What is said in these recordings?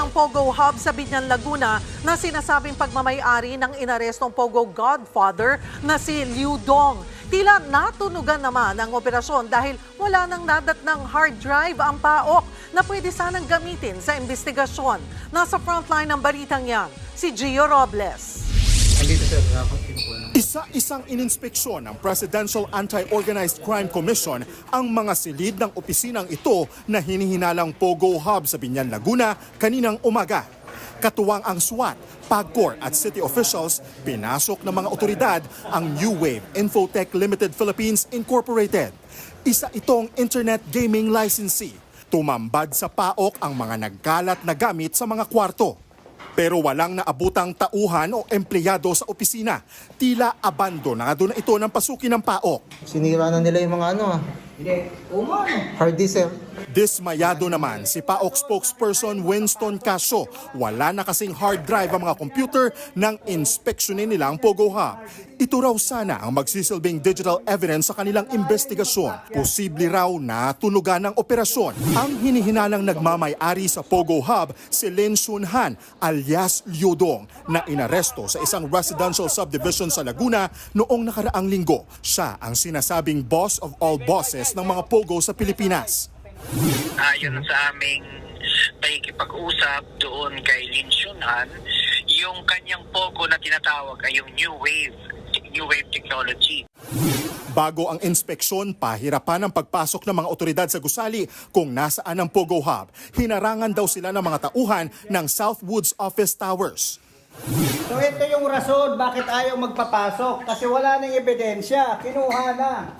isang Pogo Hub sa Binyan, Laguna na sinasabing pagmamayari ng inarestong Pogo Godfather na si Liu Dong. Tila natunugan naman ang operasyon dahil wala nang nadat ng hard drive ang paok na pwede sanang gamitin sa investigasyon. Nasa frontline ng balitang yan, si Gio Robles. Isa-isang ininspeksyon ng Presidential Anti-Organized Crime Commission ang mga silid ng opisinang ito na hinihinalang Pogo Hub sa Binyan, Laguna kaninang umaga. Katuwang ang SWAT, PAGCOR at city officials, pinasok ng mga otoridad ang New Wave Infotech Limited Philippines Incorporated. Isa itong internet gaming licensee. Tumambad sa PAOK ang mga nagkalat na gamit sa mga kwarto. Pero walang naabutang tauhan o empleyado sa opisina. Tila abandonado na ito ng pasukin ng PAOK. Sinira na nila yung mga ano ah. Hindi, umano. Hard disk. Dismayado naman si PAOK spokesperson Winston Casio. Wala na kasing hard drive ang mga computer nang inspeksyonin nila ang Pogo Hub. Ito raw sana ang magsisilbing digital evidence sa kanilang investigasyon. Posible raw na tunugan ng operasyon. Ang hinihinalang nagmamay-ari sa Pogo Hub si Lin Shunhan alias Liudong na inaresto sa isang residential subdivision sa Laguna noong nakaraang linggo. Siya ang sinasabing boss of all bosses ng mga Pogo sa Pilipinas. Ayon sa aming pakikipag-usap doon kay Lin Shunhan, yung kanyang pogo na tinatawag ay yung New Wave, New Wave Technology. Bago ang inspeksyon, pahirapan ang pagpasok ng mga otoridad sa gusali kung nasaan ang Pogo Hub. Hinarangan daw sila ng mga tauhan ng Southwoods Office Towers. So ito yung rason bakit ayaw magpapasok. Kasi wala nang ebidensya. Kinuha na.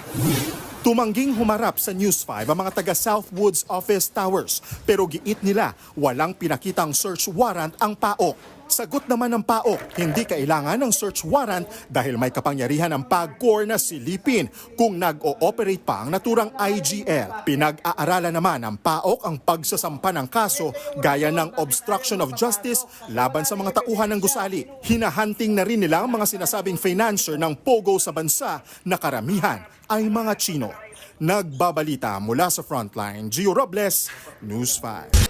Tumangging humarap sa News 5 ang mga taga Southwoods Office Towers pero giit nila walang pinakitang search warrant ang PAOK. Sagot naman ng PAOK, hindi kailangan ng search warrant dahil may kapangyarihan ng PAGCOR na silipin kung nag-ooperate pa ang naturang IGL. Pinag-aaralan naman ng PAOK ang pagsasampa ng kaso gaya ng obstruction of justice laban sa mga tauhan ng gusali. Hinahunting na rin nila ang mga sinasabing financier ng POGO sa bansa na karamihan ay mga Chino. Nagbabalita mula sa Frontline, Gio Robles, News 5.